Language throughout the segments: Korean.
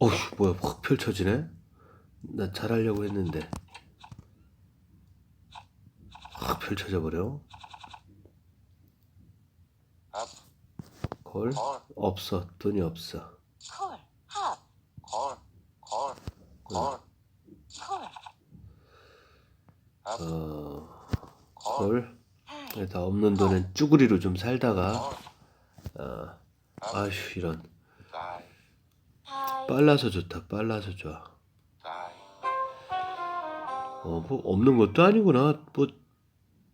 어휴 뭐야 확 펼쳐지네? 나 잘하려고 했는데. 확 펼쳐져 버려. 업, 걸 콜, 없어 돈이 없어. 콜, 팝, 콜, 콜, 콜, 콜, 업, 어 콜, 걸 하이, 다 없는 돈은 쭈구리로 좀 살다가. 콜, 어 아휴 이런 빨라서 좋다 빨라서 좋아 어, 뭐 없는 것도 아니구나. 뭐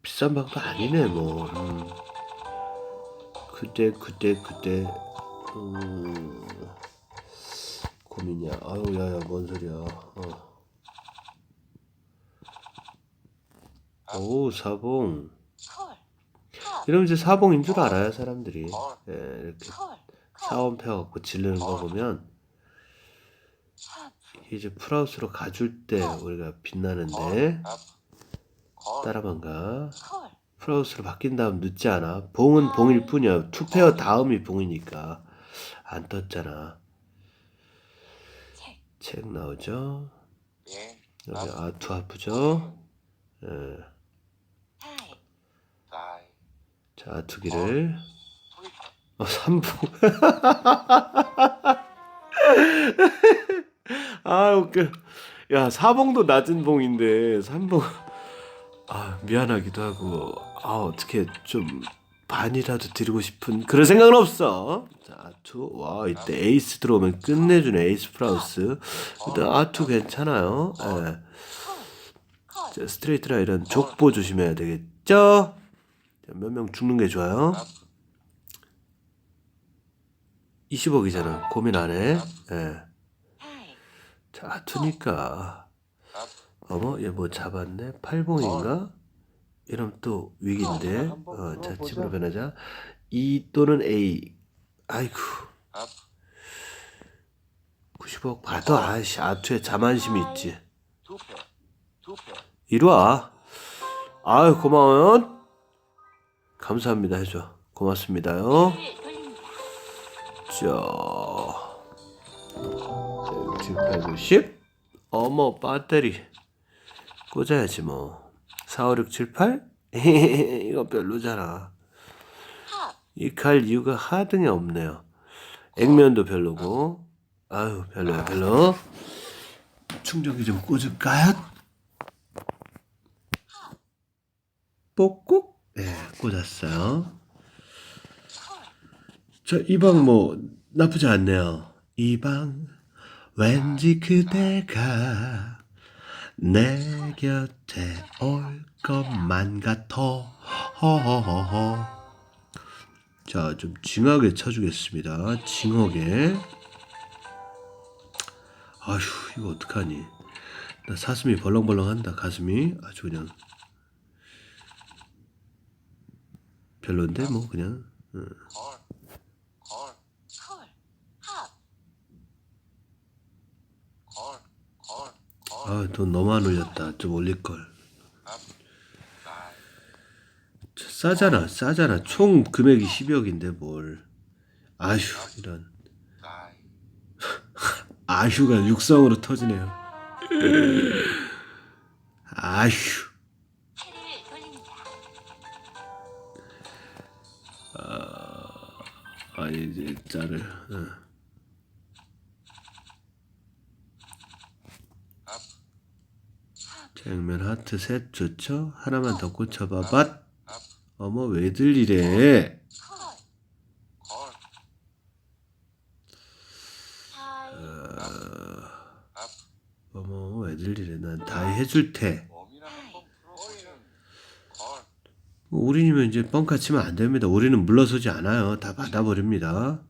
비싼 방도 아니네 뭐. 음. 그때 그때 그때 음. 고민이야. 아유 야야 뭔 소리야. 어. 오 사봉. 이러면 이제 사봉인 줄 알아요 사람들이. 콜, 예, 이렇게 사원 펴갖고 지르는 거 보면 팝, 이제 풀하우스로 가줄 때 우리가 빛나는데 업, 콜, 따라만 가. 콜, 프라우스로 바뀐 다음 늦지 않아. 봉은 봉일 뿐이야. 투페어 다음이 봉이니까 안 떴잖아. 책, 책 나오죠. 예, 여기 아투 아프죠. 예. 하이, 다이, 자 아투기를 어, 삼봉. 아 웃겨. 야 사봉도 낮은 봉인데 삼봉. 아 미안하기도 하고 아 어떻게 좀 반이라도 드리고 싶은 그런 생각은 없어. 자 아투 와 이때 에이스 들어오면 끝내주네 에이스 프라우스. 일단 아투 괜찮아요. 예. 콜, 자 스트레이트 라인은 족보 조심해야 되겠죠. 몇 명 죽는 게 좋아요. 업, 20억이잖아. 고민 안 해. 예. 하이, 자, 아투니까. 업, 어머, 얘 뭐 잡았네? 팔봉인가? 이러면 또 위기인데. 어, 자, 집으로 변하자. E 또는 A. 아이고, 업, 90억 받아. 아이씨, 아투에 자만심이 있지. 이리 와. 아유, 고마워요. 감사합니다. 해줘. 고맙습니다요. 자, 자 6, 7, 8, 9, 10. 어머, 배터리. 꽂아야지 뭐. 4, 5, 6, 7, 8? 이거 별로잖아. 팝, 이칼 이유가 하등이 없네요. 액면도 별로고. 아유, 별로야, 별로. 충전기 좀 꽂을까요? 뽁뽁? 네, 꽂았어요. 저 이 방 뭐 나쁘지 않네요. 이 방 왠지 그대가 내 곁에 올 것만 같아. 허허허허. 자, 좀 징하게 쳐주겠습니다. 징하게. 아휴, 이거 어떡하니. 나 사슴이 벌렁벌렁 한다, 가슴이. 아주 그냥. 별론데, 뭐, 그냥. 콜, 콜, 콜, 팝, 콜, 콜, 콜, 아, 돈 너무 안 올렸다. 좀 올릴걸. 싸잖아, 싸잖아. 총 금액이 10억인데, 뭘. 아휴, 이런. 아휴가 육성으로 터지네요. 아휴. 돌립니다. 아, 이제 자를. 어. 정면 하트 셋 좋죠? 하나만 더 꽂혀봐. 밭. 업, 어머, 왜들 이래? 하이, 업, 어머, 왜들 이래? 난 다 해줄 테. 우린이면 이제 뻥카 치면 안 됩니다. 우리는 물러서지 않아요. 다 받아버립니다.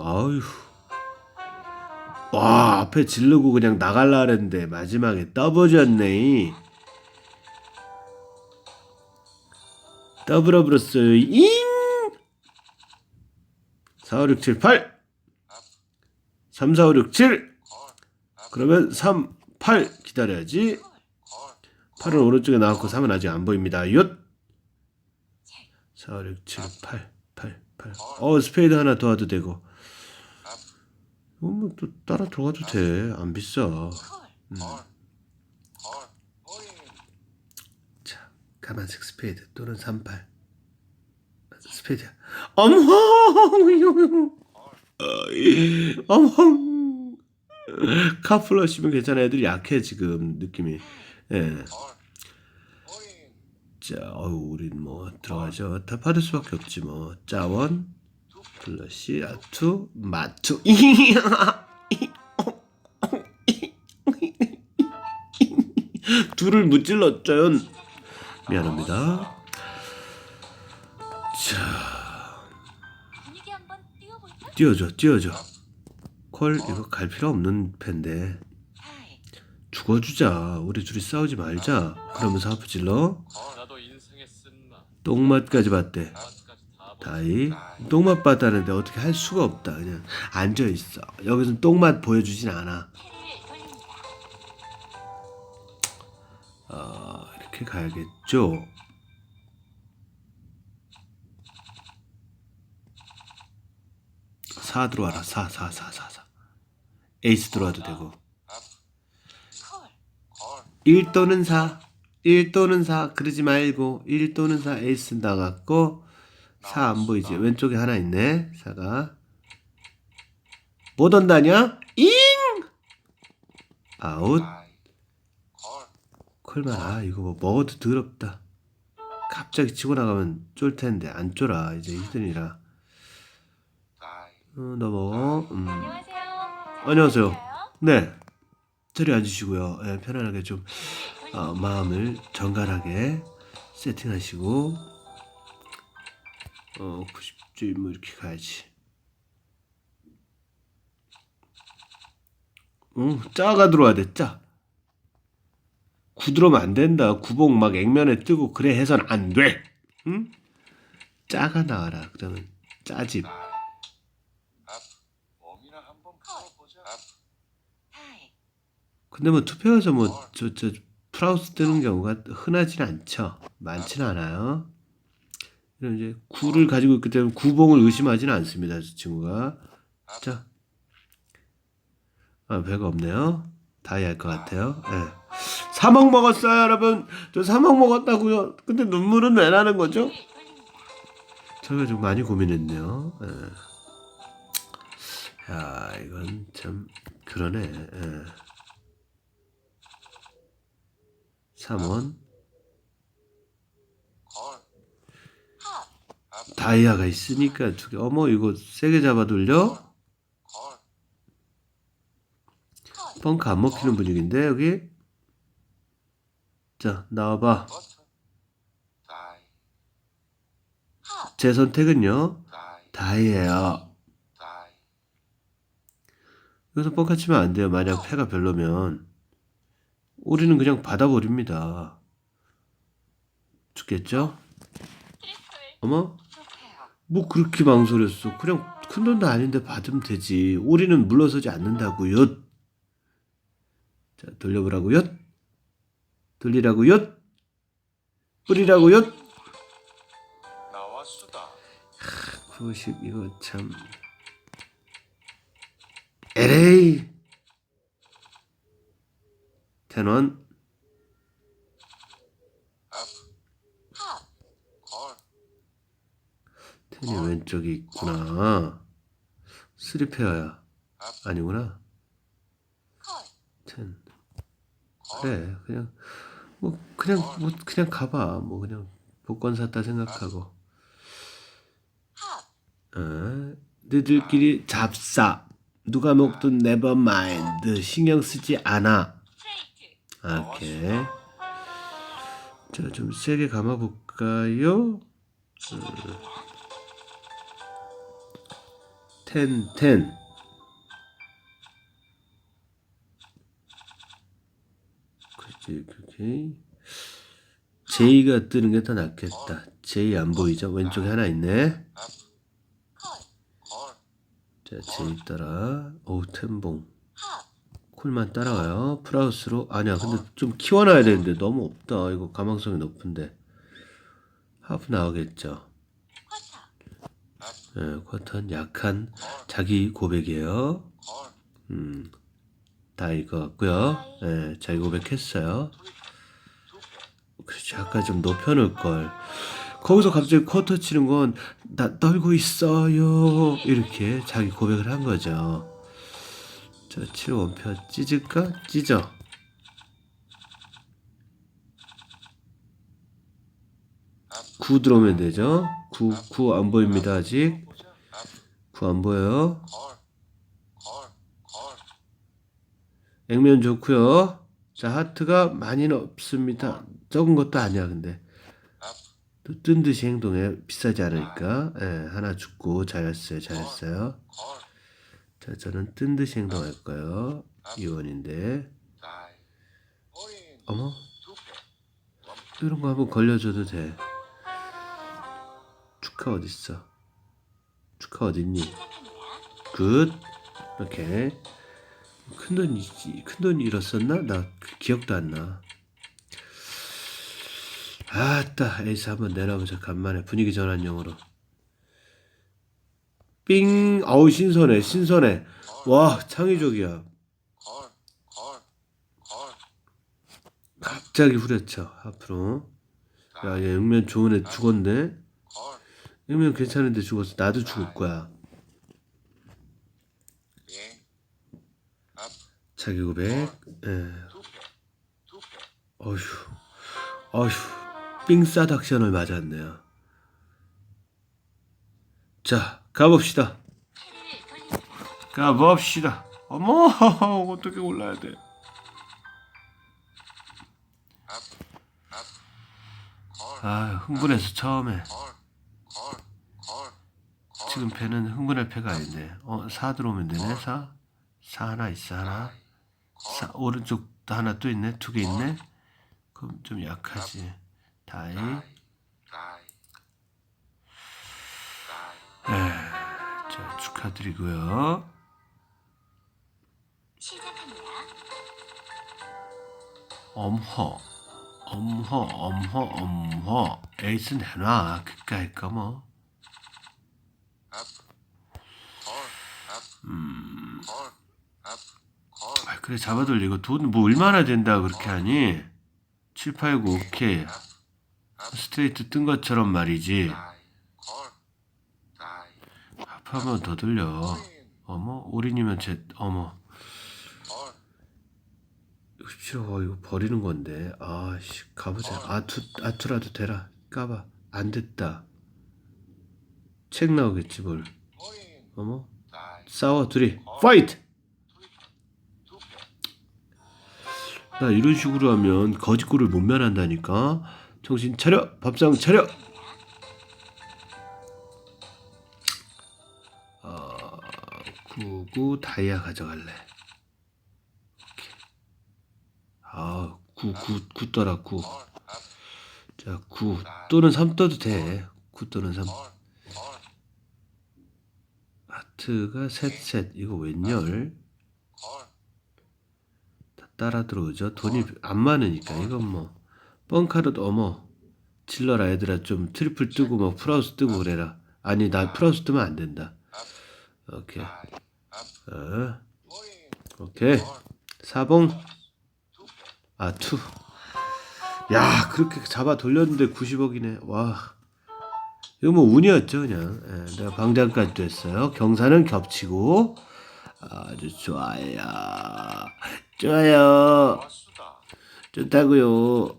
아휴. 와, 앞에 지르고 그냥 나갈라 그랬는데 마지막에 떠버렸네. 떠버려버렸어요. 잉! 4, 5, 6, 7, 8! 3, 4, 5, 6, 7! 콜, 그러면 3, 8 기다려야지. 콜, 8은 오른쪽에 나왔고 3은 아직 안 보입니다. 얏! 4, 5, 6, 7, 8, 8, 8. 어, 스페이드 하나 도와도 되고. 뭐또 따라 들어가도 돼. 안 비싸. 콜. 음. 자, 가만색 스페이드 또는 38. 스페이드야. 어이, 엄헝! 카플러시면 괜찮아. 애들 약해, 지금, 느낌이. 예. 자, 어유 우린 뭐, 들어가죠. 다 받을 수밖에 없지, 뭐. 짜원, 플러시, 아투, 마투. 둘을 무찔렀죠. 미안합니다. 자? 띄워줘, 띄워줘. 콜, 이거 갈 필요 없는 팬데. 죽어주자. 우리 둘이 싸우지 말자. 그러면서 하프질러. 쓴나 똥맛까지 봤대. 다. 다이. 똥맛 봤다는데 어떻게 할 수가 없다. 그냥 앉아 있어. 여기서 똥맛 보여주진 않아. 아, 이렇게 가야겠죠. 사 들어와라. 사, 사, 사, 사, 사. 에이스 들어와도 되고. 콜. 콜. 1 또는 4. 1 또는 4. 그러지 말고 1 또는 4 에이스 나갔고 4안 보이지. 왼쪽에 하나 있네. 4가. 못 온다냐? 잉! 아웃. 다이. 콜. 콜만 아 이거 뭐 먹어도 더럽다. 갑자기 치고 나가면 쫄 텐데 안 쫄아 이제 히든이라. 어, 너 먹어. 음. 안녕하세요. 네. 저리 앉으시고요. 예, 편안하게 좀 어, 마음을 정갈하게 세팅하시고 어 90주 뭐 이렇게 가야지. 응, 짜가 들어와야 돼, 짜. 구들어면 안 된다. 구봉 막 액면에 뜨고 그래 해선 안 돼. 응? 짜가 나와라. 그러면 짜집. 근데 뭐 투표에서 뭐 저 저 프라우스 뜨는 경우가 흔하지는 않죠. 많지는 않아요. 이런 이제 구를 가지고 있기 때문에 구봉을 의심하지는 않습니다. 저 친구가. 자, 아 배가 없네요. 다이 할것 같아요. 예. 3억 먹었어요, 여러분. 저 3억 먹었다고요. 근데 눈물은 왜 나는 거죠? 저희가 좀 많이 고민했네요. 예. 야, 이건 참 그러네. 예. 3원 콜. 합. 다이아가 있으니까 두 개. 어머 이거 세게 잡아 돌려? 콜. 콜. 펑크 안 먹히는 분위기인데 여기. 자 나와봐. 제 선택은요. 다이. 다이예요. 다이. 여기서 뻥카 치면 안 돼요. 만약 패가 별로면 우리는 그냥 받아버립니다. 죽겠죠? 어머. 뭐 그렇게 망설였어. 그냥 큰 돈도 아닌데 받으면 되지. 우리는 물러서지 않는다고요. 자, 돌려보라고요. 돌리라고요. 뿌리라고요. 나왔수다. 90 이거 참. 에레이. 텐원 앞. 합. 콜. 텐이 왼쪽에 있구나. 쓰리페어야. 앞. 아니구나. 콜. 텐. 콜. 그래 그냥 뭐 그냥 뭐 그냥 가봐 뭐 그냥 복권 샀다 생각하고 합. 어, 너희들끼리 잡사 누가 먹든 네버 마인드 신경 쓰지 않아. 오케이 자 좀 세게 감아볼까요 텐텐. 그렇지 그렇게. 제이가 뜨는 게 더 낫겠다. 제이 안 보이죠? 왼쪽에 하나 있네. 자 제이 따라. 템봉. 합. 콜만 따라와요. 프라우스로. 아니야 근데 좀 키워놔야 되는데 너무 없다. 이거 가망성이 높은데. 하프 나오겠죠. 예, 쿼터는 약한 자기 고백이에요 콜. 음, 다 익어갔고요. 예, 자, 이거 고백했어요. 그렇지, 아까 좀 높여놓을 걸. 거기서 갑자기 쿼터 치는 건, 나 떨고 있어요. 이렇게 자기 고백을 한 거죠. 자, 7 원표 찢을까? 찢어. 구 들어오면 되죠. 구, 구 안 보입니다, 아직. 구 안 보여요. 액면 좋고요. 자, 하트가 많이는 없습니다. 적은 것도 아니야, 근데. 앞, 또뜬 듯이 행동해. 비싸지 않으니까. 예, 하나 죽고 잘했어요, 잘했어요. 걸, 자, 저는 뜬 듯이 행동할 거예요. 이원인데. 어머. 이런 거 한번 걸려줘도 돼. 축하 어딨어? 축하 어딨니? 굿. 오케이. 큰 돈이지. 큰 돈이 잃었었나? 나그 기억도 안 나. 아따, 에이스 한번 내려보자. 간만에 분위기 전환용으로. 삥. 어우, 신선해. 신선해. 와, 창의적이야. 갑자기 후려쳐. 앞으로. 야, 얘 육면 좋은 애 죽었네. 걸, 육면 괜찮은데 죽었어. 나도 죽을 거야. 빙. 앞, 자기 고백. 예. 두 표. 어휴, 어휴, 삥싸 닥션을 맞았네요. 자, 가봅시다. 가봅시다. 어머, 어떻게 올라야 돼? 걸, 아, 흥분해서 처음에. 지금 패는 흥분할 패가 아닌데. 어, 4 들어오면 되네, 4. 4 하나 있어, 하나. 사, 오른쪽도 하나 또 있네, 두 개 있네. 그럼 좀 약하지. 다이. 다이. 다이. 에, 자, 축하드리고요. 엄허, 엄허, 엄허, 엄허. 에이스 내놔. 그까이 거 뭐. 앞. 걸, 앞. 음. 아, 그래 잡아 돌리고 돈뭐 얼마나 된다 그렇게 하니? 7, 8, 9 오케이. 스트레이트 뜬 것처럼 말이지. 하프 한번 더 돌려. 어린. 어머, 올인이면 제, 어머. 걸. 싫어, 이거 버리는 건데. 아씨, 가보자. 아투, 아투라도 되라. 까봐. 안 됐다. 책 나오겠지, 뭘. 어머. 싸워, 둘이. 파이트! 나 이런 식으로 하면 거짓골을 못 면한다니까. 정신 차려, 밥상 차려. 아, 구구 다이아 가져갈래. 아, 구구 구 떠라 구. 걸. 앞. 자, 구 또는 3 떠도 돼. 구 또는 3. 걸. 걸. 하트가 셋 셋. 이거 웬열? 걸. 다 따라 들어오죠. 돈이 안 많으니까 이건 뭐 뻥카드 어머 질러라 얘들아 좀 트리플 뜨고 뭐 플러스 뜨고 그래라. 아니 나 플러스 뜨면 안 된다. 오케이. 어. 오케이. 걸. 사봉 두 표. 아 투. 야 그렇게 잡아 돌렸는데 90억이네. 와. 이거 뭐 운이었죠 그냥. 예, 내가 방장까지 됐어요. 경사는 겹치고 아주 좋아요. 좋아요. 좋다고요.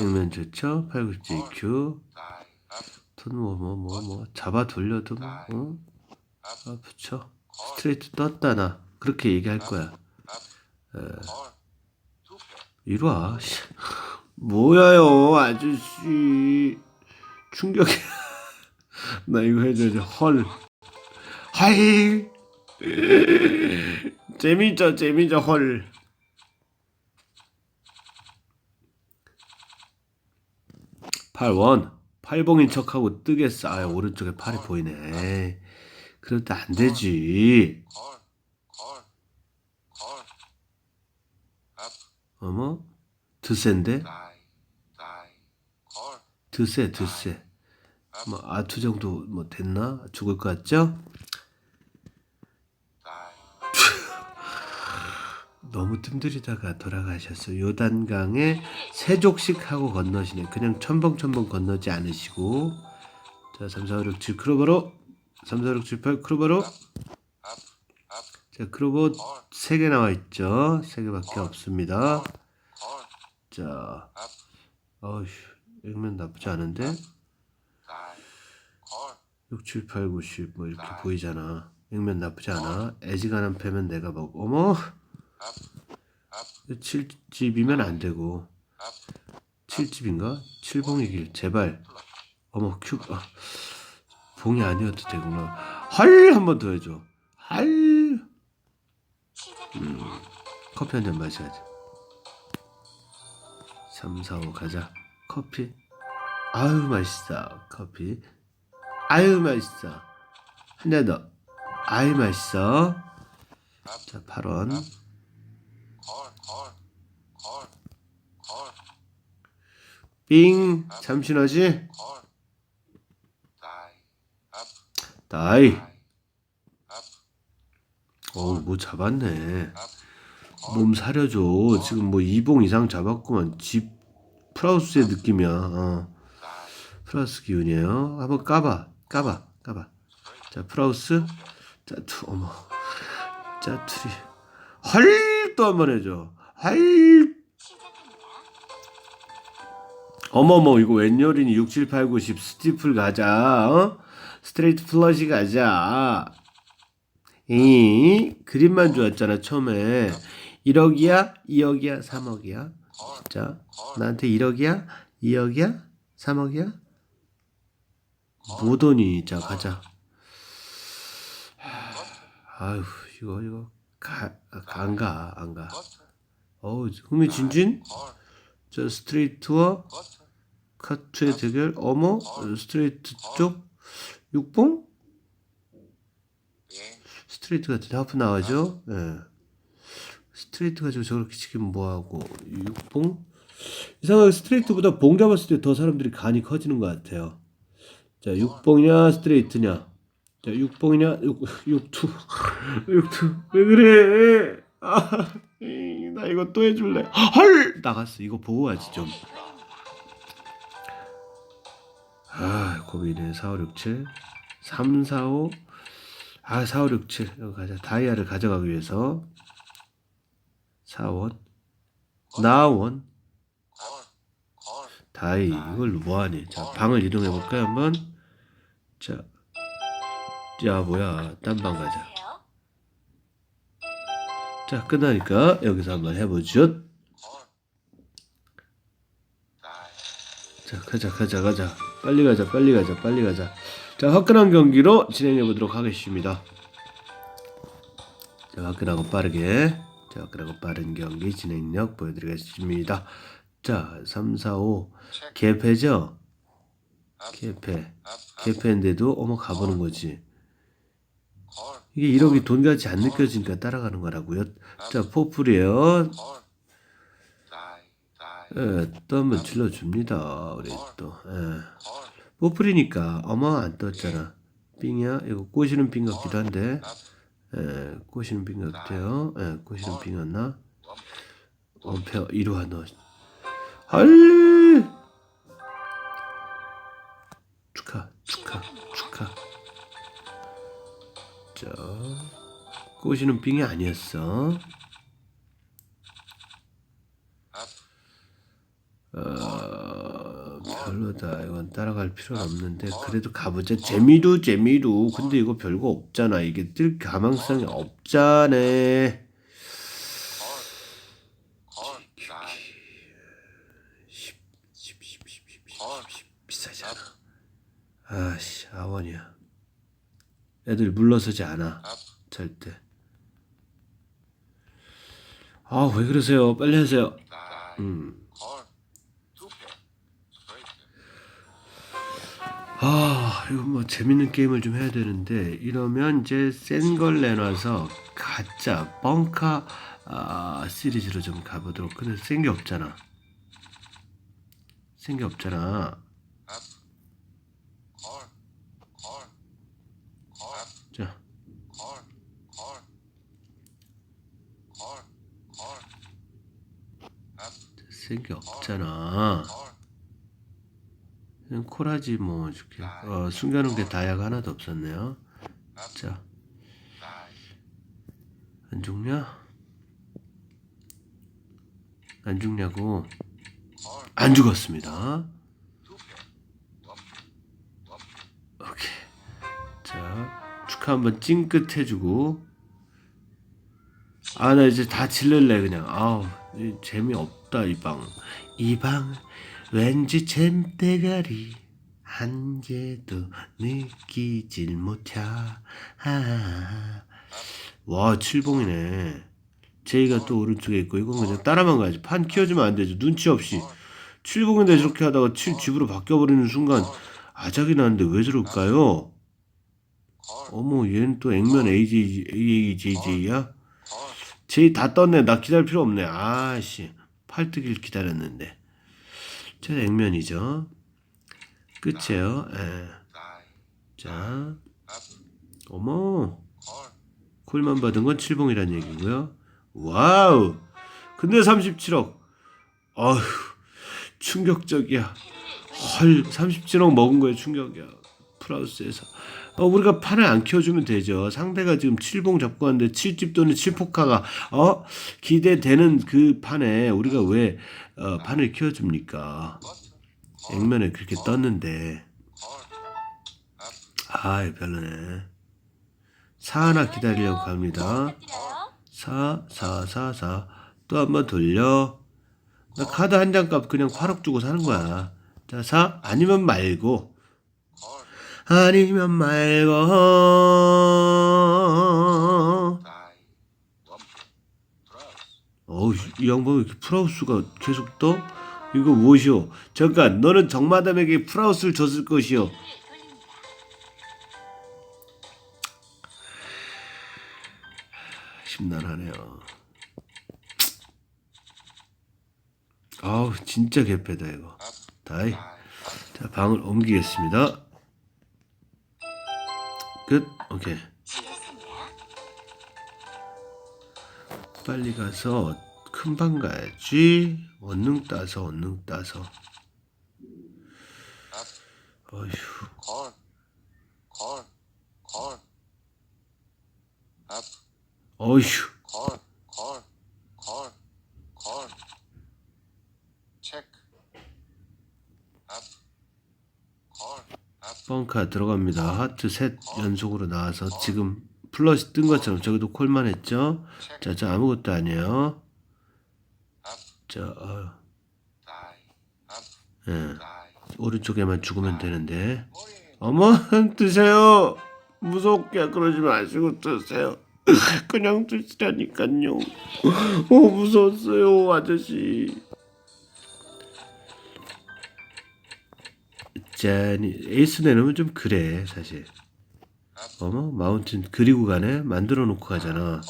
액면 좋죠? 897Q. 다이. 앞. 돈뭐 뭐 뭐 뭐 잡아 돌려도 뭐 어? 앞. 아 붙여. 걸. 스트레이트 떴다 나. 그렇게 얘기할 거야. 표. 이리 와. 씨. 뭐야요 아저씨. 충격이야. 나 이거 해줘야지. 헐. 헐. 재미있죠 재미있죠 헐. 팔원 팔봉인 척하고 뜨겠어. 아 오른쪽에 팔이 보이네. 그럴 때 안 되지. 걸. 걸. 걸. 앞. 어머 드센데. 다이. 걸. 드세 드세. 뭐 아투 정도 뭐 됐나? 죽을 것 같죠? 너무 뜸들이다가 돌아가셨어. 요단강에 세족씩 하고 건너시네. 그냥 첨벙첨벙 건너지 않으시고. 자, 3, 4, 5, 6, 7 크로바로. 3, 4, 6, 7, 8 크로바로. 자, 크로버 3개 나와 있죠. 3개밖에 없습니다. 콜 자, 어휴, 액면 나쁘지 않은데? 다이 콜 6, 7, 8, 9, 10, 뭐 이렇게 보이잖아. 액면 나쁘지 않아. 애지간한 패면 내가 먹, 어머! 7집이면 안 되고. 7집인가? 7봉이길, 제발. 어머, 큐, 아, 봉이 아니어도 되구나. 할! 한번 더 해줘. 할! 음, 커피 한 잔 마셔야지. 3, 4, 5 가자. 커피. 아유, 맛있어. 커피. 아유, 맛있어. 한 잔 더. 아유, 맛있어. 자, 8원. 콜콜콜콜 삥. 잠시나지? 콜 다이 어우, 뭐 잡았네. 몸 사려줘. 지금 뭐 2봉 이상 잡았구만. 집 프라우스의 느낌이야. 어. 다이 프라우스 기운이에요. 한번 까봐. 까봐. 까봐. 자, 프라우스. 짜투. 어머. 짜투리. 헐! 또 한 번 해줘. 헐! 어머머 이거 웬열이니 6, 7, 8, 9, 10 스티플 가자 어? 스트레이트 플러시 가자 이 그림만 좋았잖아 처음에. 1억이야 2억이야 3억이야? 진짜 나한테 1억이야 2억이야 3억이야? 뭐더니 자 가자. 아휴 이거 이거. 가안가 안가. 어우 흥미진진? 콜자 스트레이트와 카트의 대결? 어머 스트레이트 쪽? 6봉? 예 스트레이트 같은데 하프 나가죠? 예. 스트레이트 가지고 저렇게 치기면 뭐하고 6봉? 이상하게 스트레이트보다 봉 잡았을 때 더 사람들이 간이 커지는 것 같아요. 자 6봉이냐 스트레이트냐? 자 6봉이냐? 6, 6투. 6투. 왜 그래? 아, 이, 나 이거 또 해줄래? 헐! 나갔어. 이거 보고 가지 좀. 아, 고민해. 4, 5, 6, 7. 3, 4, 5. 아, 4, 5, 6, 7. 여기 가자. 다이아를 가져가기 위해서. 4, 원. 나원. 콜콜 다이. 이걸 뭐하니? 자, 방을 이동해볼까요, 한번? 자. 야, 뭐야. 딴 방 가자. 자, 끝나니까 여기서 한번 해보죠. 자, 가자, 가자, 가자. 빨리 가자, 빨리 가자, 빨리 가자. 자, 화끈한 경기로 진행해 보도록 하겠습니다. 자, 화끈하고 빠르게. 자, 화끈하고 빠른 경기 진행력 보여드리겠습니다. 자, 3, 4, 5. 개패죠? 개패. 개패인데도, 어머, 가보는 거지. 콜 이게 1억이 돈같이 안 느껴지니까 따라가는 거라고요. 자, 포풀이에요. 예, 번 질러줍니다. 우리 또. 예. 콜 뽀플이니까 어머 안 떴잖아. 빙이야? 이거 꼬시는 빙 같기도 한데. 예, 꼬시는 빙 같아요. 예, 꼬시는 빙이었나? 원페어 이루와 넣. 헐! 축하, 축하, 축하. 자, 꼬시는 빙이 아니었어. 어, 별로다. 이건 따라갈 필요는 없는데 그래도 가보자. 재미로 재미로. 근데 이거 별거 없잖아. 이게 뜰 가망성이 없잖아. 콜 다이 10, 10, 10, 10, 10, 10, 콜 비싸잖아. 아씨, 아원이야. 애들 물러서지 않아. 절대. 아, 왜 그러세요? 빨리 하세요. 음. 아, 이거 뭐 재밌는 게임을 좀 해야 되는데 이러면 이제 센 걸 내놔서 가짜 벙카 아, 시리즈로 좀 가보도록. 근데 센 게 없잖아. 센 게 없잖아. 자. 센 게 없잖아. 콜하지 뭐 이렇게 어, 숨겨놓은 게 다이아가 하나도 없었네요. 자, 다이 안 죽냐? 안 죽냐고? 콜안 죽었습니다. 오케이. 자, 축하 한번 찡긋 해주고. 아, 나 이제 다 질를래, 그냥. 아우, 이 재미없다, 이 방. 이 방, 왠지 잼대가리. 한 개도 느끼질 못해. 아. 와, 칠봉이네. 제이가 또 오른쪽에 있고, 이건 그냥 따라만 가야지. 판 키워주면 안 되죠. 눈치 없이. 칠봉인데 저렇게 하다가 칠 집으로 바뀌어버리는 순간, 아작이 나는데 왜 저럴까요? 콜 어머 얘는 또 액면 AJ, AJJ야? 콜 제이 다 떴네 나 기다릴 필요 없네 아씨 팔뜨기를 기다렸는데 저 액면이죠. 끝이에요. 예. 자. 업 어머. 콜 콜만 받은 건 칠봉이란 얘기고요. 와우. 근데 37억. 어휴. 충격적이야. 헐 37억 먹은 거에 충격이야. 플라우스에서 어, 우리가 판을 안 키워주면 되죠 상대가 지금 7봉 잡고 왔는데 7집 또는 7포카가 어 기대되는 그 판에 우리가 왜 어, 판을 키워줍니까 액면에 그렇게 떴는데 아이 별로네 사 하나 기다리려고 갑니다 부탁드려요. 4, 4, 4, 4. 또 한 번 돌려. 나 카드 한 장 값 그냥 8억 주고 사는 거야. 자, 4. 아니면 말고. 콜 아니면 말고. 어우, 이 양반이 이렇게 프라우스가 계속 떠? 이거 무엇이오? 잠깐, 너는 정마담에게 프라우스를 줬을 것이오. 심란하네요. 아우, 진짜 개패다, 이거. 다이 자, 방을 옮기겠습니다. 끝. 오케이. 빨리 가서 큰 방 가야지. 원능 따서 원능 따서. 어휴. 콜콜콜업 어휴. 콜, 콜, 콜, 콜. 체크. 업. 콜, 업. 뻥카 들어갑니다. 하트 셋 연속으로 나와서 지금 플러스 뜬 것처럼 저기도 콜만 했죠. 자, 저 아무것도 아니에요. 업. 저 어. 다이. 오른쪽에만 죽으면 되는데. 어머 드세요. 무섭게 그러지 마시고 드세요. 그냥 드시라니까요. 어 무서웠어요 아저씨. 짠이 에이스 내놓으면 좀 그래 사실. 어머 마운틴 그리고 가네 만들어 놓고 가잖아.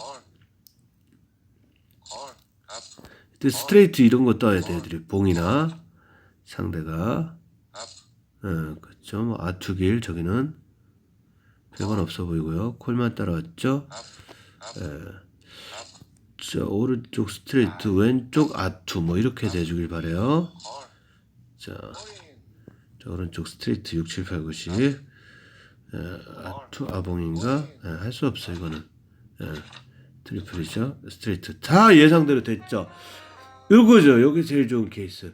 근데 스트레이트 이런 거 떠야 돼 애들이 봉이나 상대가. 업. 어, 그렇죠. 뭐 아투길 저기는 별건 없어 보이고요. 콜만 따라왔죠. 예. 자 오른쪽 스트레이트, 왼쪽 아투 뭐 이렇게 돼주길 바래요. 자 오른쪽 스트레이트 6, 7, 8, 9, 10. 예, 아투 아봉인가? 예, 할수 없어 이거는. 예, 트리플이죠. 스트레이트 다 예상대로 됐죠. 요거죠. 요게 제일 좋은 케이스.